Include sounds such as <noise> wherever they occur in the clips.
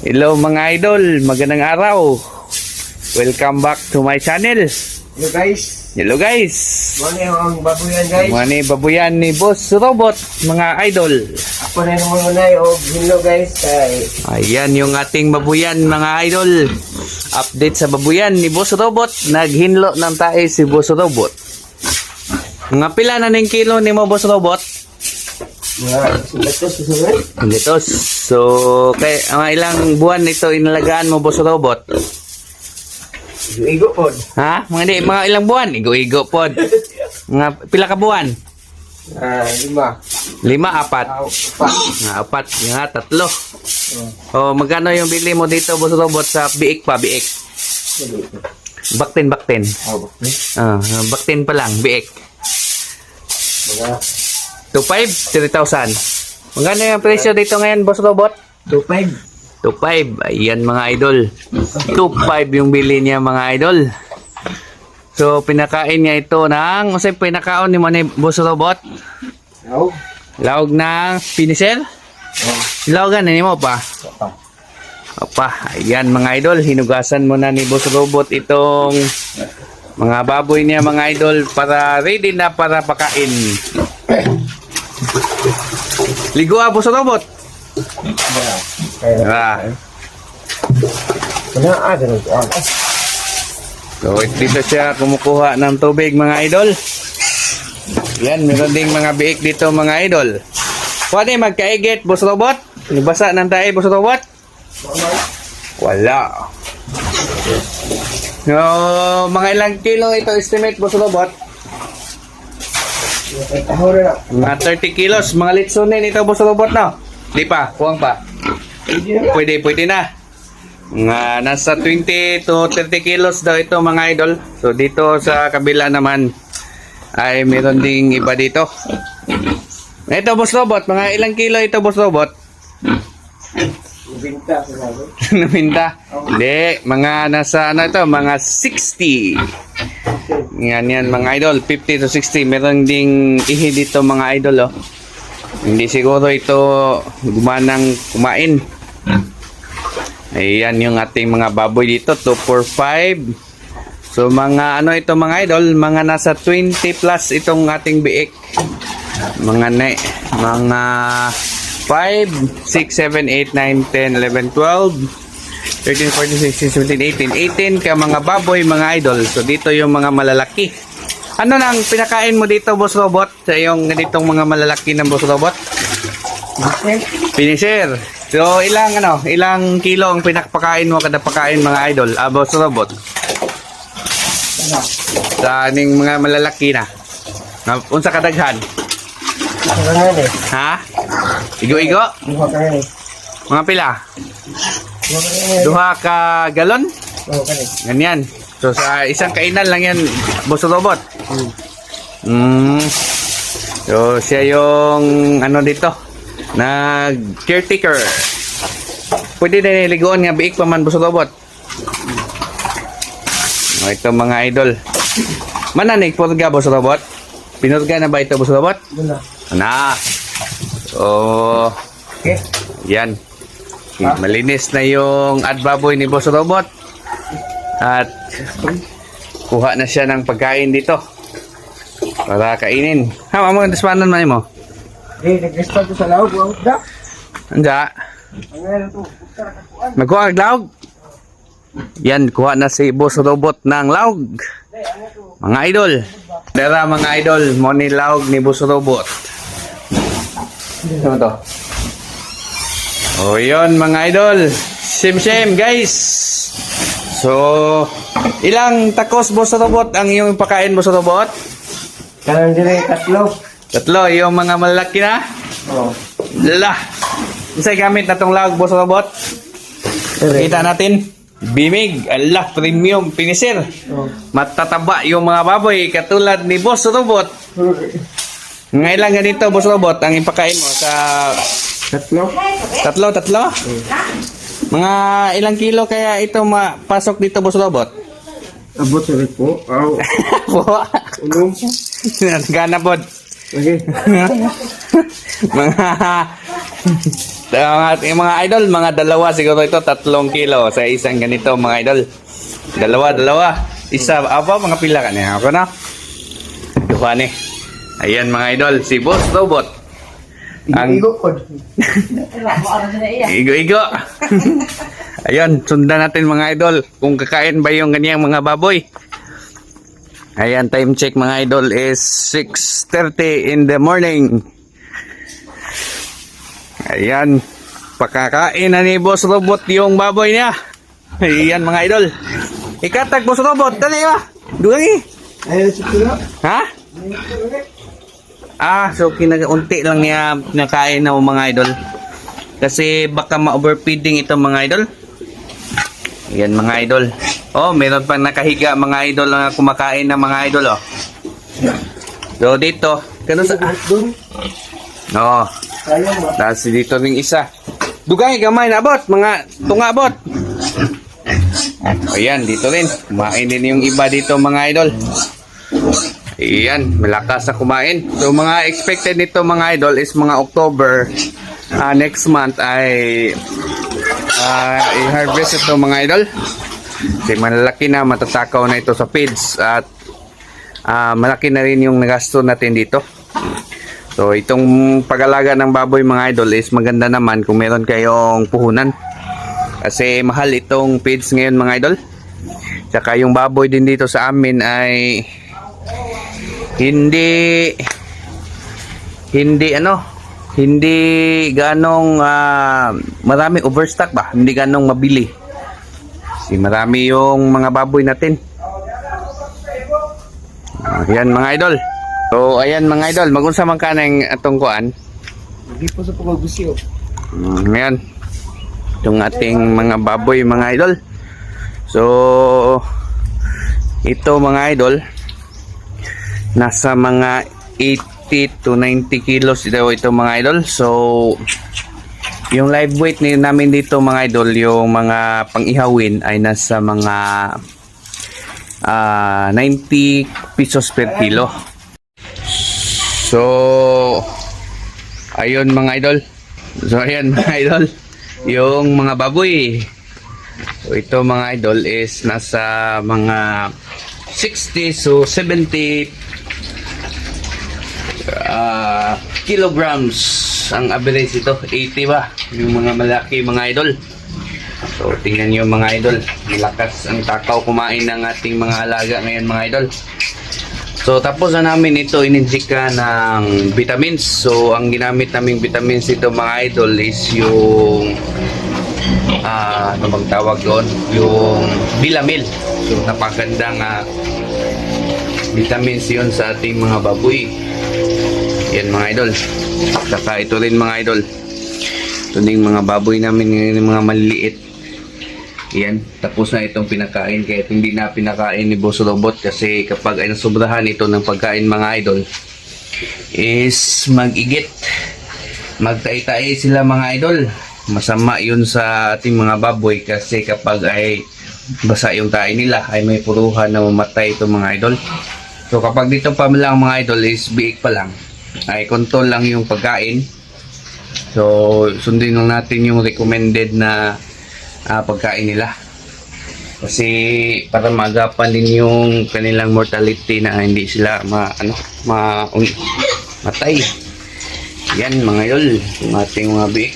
Hello mga idol, magandang araw. Welcome back to my channel. Hello guys, Hello guys. mali ang babuyan guys. Mga ni babuyan ni Boss Robot, mga idol. Ako na naman unay o hello guys. Kay Ayan yung ating babuyan mga idol. Update sa babuyan ni Boss Robot. Naghinlo ng tae si Boss Robot. Mga pila na ng kilo ni mo Boss Robot? Mga ito susunod. Dito. So, kay mga ilang buwan nito inalagaan mo Boss Robot? Igo po. Ha? Mga di, mga ilang buwan? Igo-igo pod. Mga pila ka buwan? Ah, lima. Lima, apat. Aw, pa. Nga, apat. Nga, tatlo. O, magkano yung bili mo dito, Boss Robot, sa biik pa, biik? Baktin, baktin. Aw, Ah, baktin pa lang, biik. mga 2.5, 3,000. Magkano yung presyo dito ngayon, Boss Robot? 2.5. 2.5. Ayan mga idol. 2.5 yung bili niya mga idol. So, pinakain niya ito ng, kasi pinakaon ni ni Boss Robot. Aw. Laog ng finisher. Oh, Laogan na mo pa. pa. Opa, ayan mga idol, hinugasan mo na ni Boss Robot itong mga baboy niya mga idol para ready na para pakain. Ligo ah, Boss Robot. Mga. Kaya. Ah. Wala ah, ganun ko. Ah, So, dito siya kumukuha ng tubig mga idol. Yan, meron ding mga biik dito mga idol. Pwede magkaigit, Boss Robot? Nabasa ng tayo, Boss Robot? Wala. So, mga ilang kilo ito estimate, Boss Robot? Na na. Mga 30 kilos, mga litsunin ito, Boss Robot, no? Di pa, kuwang pa. Na. Pwede, pwede na. Nga, nasa 20 to 30 kilos daw ito mga idol. So dito sa kabila naman ay meron ding iba dito. Ito boss robot, mga ilang kilo ito boss robot? Binta sa sabi. <laughs> Naminta. Hindi, mga nasa ano ito, mga 60. Yan yan mga idol, 50 to 60. Meron ding ihi dito mga idol oh. Hindi siguro ito gumanang kumain. Ayan yung ating mga baboy dito, 2, 4, 5. So mga ano ito mga idol, mga nasa 20 plus itong ating biik. Mga ne, mga 5, 6, 7, 8, 9, 10, 11, 12, 13, 14, 16, 17, 18. 18 ka mga baboy, mga idol. So dito yung mga malalaki. Ano nang pinakain mo dito, Boss Robot? Sa yung ganitong mga malalaki ng Boss Robot? Finisher. So ilang ano, ilang kilo ang pinakpakain mo kada pakain mga idol? Ah, Boss Robot. Sa aning mga malalaki na. Unsa kadaghan? Ito ka nga eh. Ha? Igo-igo? Mga pila? Duha ka galon? Oo ka eh. Ganyan. So sa isang kainan lang yan, boss robot. Mm. So siya yung ano dito, nag caretaker. Pwede na niliguan nga biik pa man boss robot. O ito mga idol. Mananig po ga boss robot? Pinurga na ba ito boss robot? Doon na. So, Okay. yan. Malinis na yung adbaboy ni Boss Robot. At kuha na siya ng pagkain dito. Para kainin. Ha, mamo ang daspanan man mo. Eh, nag-restart ko sa loob. Wow, da. Ang kuan. Magkuha ang. Yan, kuha na si Boss Robot ng laog. Mga idol. Tara mga idol, mo ni laog ni Boss Robot. Ano to? O yun mga idol. Same same guys. So, ilang takos Boss Robot ang iyong pakain Boss Robot? Kanan dire tatlo. Tatlo, yung mga malaki na. Oo. Lala. Isa'y gamit na tong laog Boss Robot. Kita natin. Bimig, Allah, premium, finisher. Oo. Matataba yung mga baboy katulad ni Boss Robot. Ngailan ganito Boss Robot ang ipakain mo sa Tatlo. tatlo, tatlo? Mga ilang kilo kaya ito mapasok dito Boss Robot? Abot sa po. Aw. <laughs> Po. Unom. Gana pod. Okay. mga ating mga idol, mga dalawa siguro ito, tatlong kilo sa isang ganito mga idol. Dalawa, dalawa. Isa, apa, mga pila ka niya. Ako na. Duha ni. Ayan mga idol, si Boss Robot. Ang Igo ko. igo-igo. <laughs> Ayan, sundan natin mga idol kung kakain ba yung ganyang mga baboy. Ayan, time check mga idol is 6.30 in the morning. Ayan, pakakain na ni Boss Robot yung baboy niya. Ayan mga idol. Ikatag Boss Robot, dali ba? Duwangi. Ayaw. Ha? Ah, so kinaunti lang niya nakain na mga idol. Kasi baka ma-overfeeding ito mga idol. Yan mga idol. Oh, meron pang nakahiga mga idol na kumakain ng mga idol oh. So dito, kano sa. Oh, tapos dito ring isa. Dugay gamay na abot, mga tunga abot. Ayan, dito rin. Kumain din yung iba dito mga idol. Ayan, malakas na kumain. So mga expected nito mga idol is mga October ah, next month ay ah, i-harvest ito mga idol. Kasi malaki na, matatakaw na ito sa feeds at ah, malaki na rin yung nagasto natin dito. So itong pag-alaga ng baboy mga idol is maganda naman kung meron kayong puhunan. Kasi mahal itong feeds ngayon mga idol. Tsaka yung baboy din dito sa amin ay hindi hindi ano hindi ganong ah, marami overstock ba? Hindi ganong mabili. Kasi marami yung mga baboy natin. Ayan mga idol. So ayan mga idol magunsa man ka ng atong kuan? Hindi po sa pagbabusiyo. Mm, ngayon itong ating mga baboy mga idol. So ito mga idol nasa mga 80 to 90 kilos daw ito mga idol. So yung live weight ni namin dito mga idol yung mga pang-ihawin ay nasa mga ah 90 pesos per kilo. So ayun mga idol. So ayan <laughs> mga idol. Yung mga baboy. So ito mga idol is nasa mga 60 so 70 ah, kilograms ang average ito. 80 ba? Yung mga malaki mga idol. So tingnan nyo mga idol. Malakas ang takaw kumain ng ating mga alaga ngayon mga idol. So tapos na namin ito ininjika ng vitamins. So ang ginamit naming vitamins ito mga idol is yung ah ano bang tawag doon? Yung bilamil. So napakagandang ah, vitamins yun sa ating mga baboy. Yan mga idol. Saka ito rin mga idol. Ito din mga baboy namin ngayon mga maliliit. Yan tapos na itong pinakain. Kaya hindi na pinakain ni Boss Robot kasi kapag ay nasobrahan ito ng pagkain mga idol is mag-igit. Magtai-tai sila mga idol. Masama yun sa ating mga baboy kasi kapag ay basa yung tae nila ay may puruhan na mamatay itong mga idol so kapag dito pa lang mga idol is biik pa lang. Ay control lang yung pagkain. So sundin lang natin yung recommended na ah, pagkain nila. Kasi para magapan din yung kanilang mortality na hindi sila ma ano ma un, matay. Yan mga idol yung ating mga biik.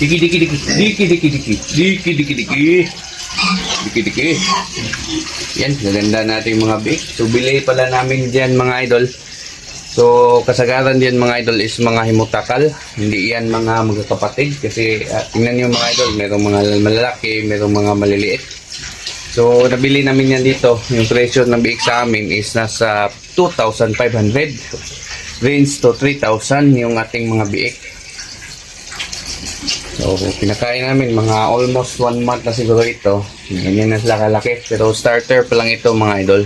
Diki diki diki diki diki diki diki diki diki diki diki yan gaganda natin mga biik so bili pala namin dyan mga idol So, kasagaran din mga idol is mga himutakal. Hindi yan mga magkakapatid kasi ah, tingnan niyo mga idol, merong mga malalaki, merong mga maliliit. So, nabili namin yan dito. Yung presyo ng biik sa amin is nasa 2,500 range to 3,000 yung ating mga biik. So, pinakain namin mga almost one month na siguro ito. Ganyan na sila kalaki. Pero starter pa lang ito mga idol.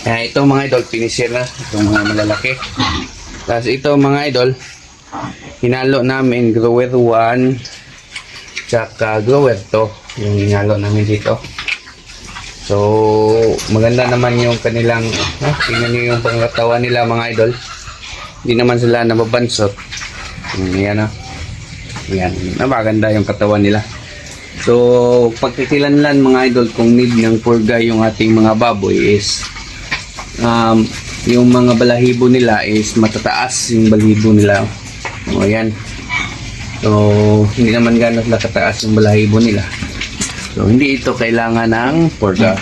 Kaya ito mga idol, finisher na. Itong mga malalaki. Tapos ito mga idol, hinalo namin grower 1 tsaka grower 2 yung hinalo namin dito. So, maganda naman yung kanilang, ah, tingnan nyo yung pangkatawan nila mga idol. Hindi naman sila nababansot. Hmm, Yan ah. Yan, napaganda yung katawan nila. So, pagkikilanlan mga idol kung need ng purga yung ating mga baboy is um, yung mga balahibo nila is matataas yung balahibo nila. O yan. So, hindi naman gano'n na kataas yung balahibo nila. So, hindi ito kailangan ng purga.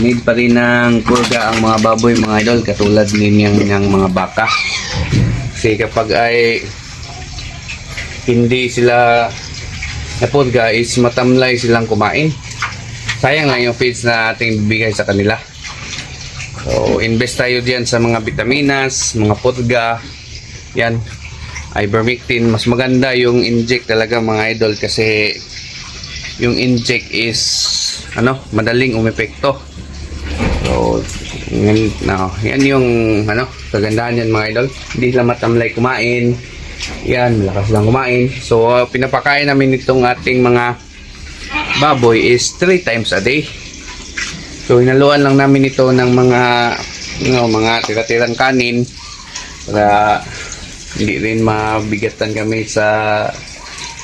Need pa rin ng purga ang mga baboy, mga idol, katulad ninyang ng mga baka. Kasi kapag ay hindi sila napurga is matamlay silang kumain. Sayang lang yung feeds na ating bibigay sa kanila. So, invest tayo diyan sa mga vitaminas, mga purga, yan, ivermectin. Mas maganda yung inject talaga mga idol kasi yung inject is ano, madaling umepekto. So, yan, no, yan yung ano, kagandahan yan mga idol. Hindi sila matamlay kumain. Yan, malakas lang kumain. So, uh, pinapakain namin itong ating mga baboy is 3 times a day. So, inaluan lang namin ito ng mga no, mga tira-tirang kanin para hindi rin mabigatan kami sa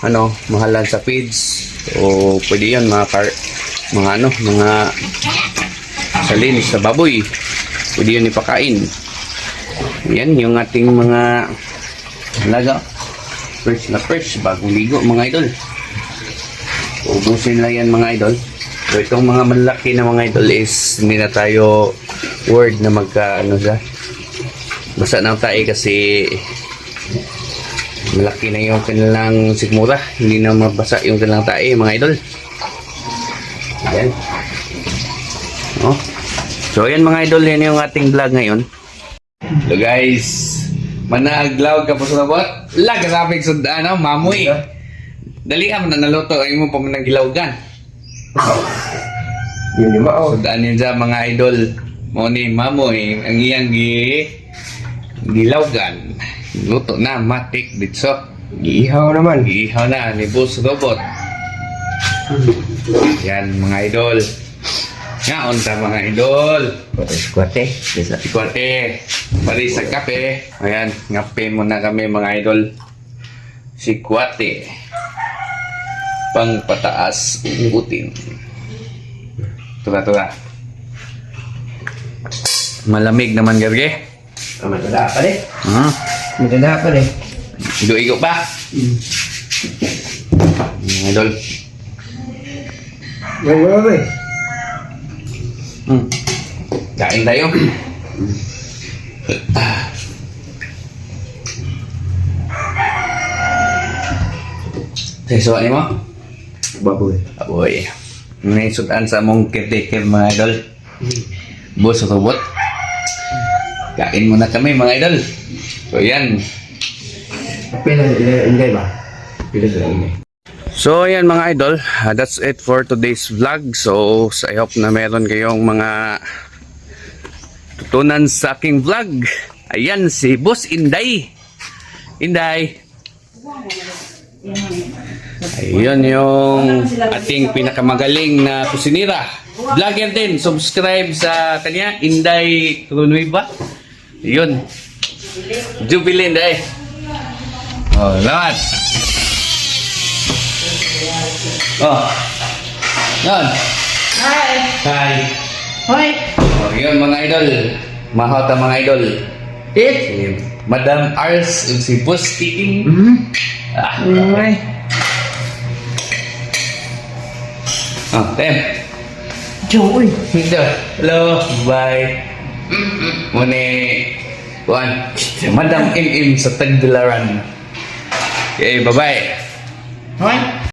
ano, mahalan sa feeds. O pwede yan mga kar mga ano, mga salinis sa baboy. Pwede yun ipakain. Yan yung ating mga alaga. Fresh na fresh, bagong ligo mga idol. Ubusin lang yan mga idol. So itong mga malaki na mga idol is hindi na tayo word na magka ano sa basta na tayo kasi malaki na yung kanilang sigmura hindi na mabasa yung kanilang tae mga idol yan oh. so yan mga idol yan yung ating vlog ngayon so guys managlaw ka po sa labot lag kasabing sa ano mamoy dali ka man na naluto ay mo pa man nagilawgan Yun yung mao. Sudaan yun sa mga idol. Mo ni Mamoy, ang iyang gi gilawgan. Luto na, matik dito. Iihaw naman. Iihaw na ni Boss Robot. Yan mga idol. Ngaon ta mga idol. Kwate-kwate. Kesa. Ikwate, pari sa kape. Ayan, ngape muna kami mga idol. Si Kwate. Pang pataas utin. Tura, tura. Malamig naman, Gerge. Ah, matanda pa rin. Hmm. Matanda pa rin. Igo-igo pa. Mga idol. Nga ba eh. Hmm. Kain tayo. Sa ni mo? Baboy. Aboy. May sudan sa mong caretaker mga idol. Boss robot. Kain muna kami mga idol. So yan. Pila, ila, inday ba? Pila sila inday. So yan mga idol, uh, that's it for today's vlog. So I hope na meron kayong mga tutunan sa aking vlog. Ayan si Boss Inday. Inday. Ayun yung ating pinakamagaling na kusinira. Vlogger din, subscribe sa kanya, Inday Trunuiba. Yun. Jubilin Inday. Oh, salamat. Oh. Yan. Hi! Hi. Hoy! Oh, yun mga idol. Mahot ang mga idol. Tit! Si Madam Ars, si Boss Titing. Hmm? Ah. Ay! Oh, Tem. Joy! Dito. Hello. Bye. Muni. Kuan. Madam MM sa Tagbilaran. Okay, bye-bye. Hoy!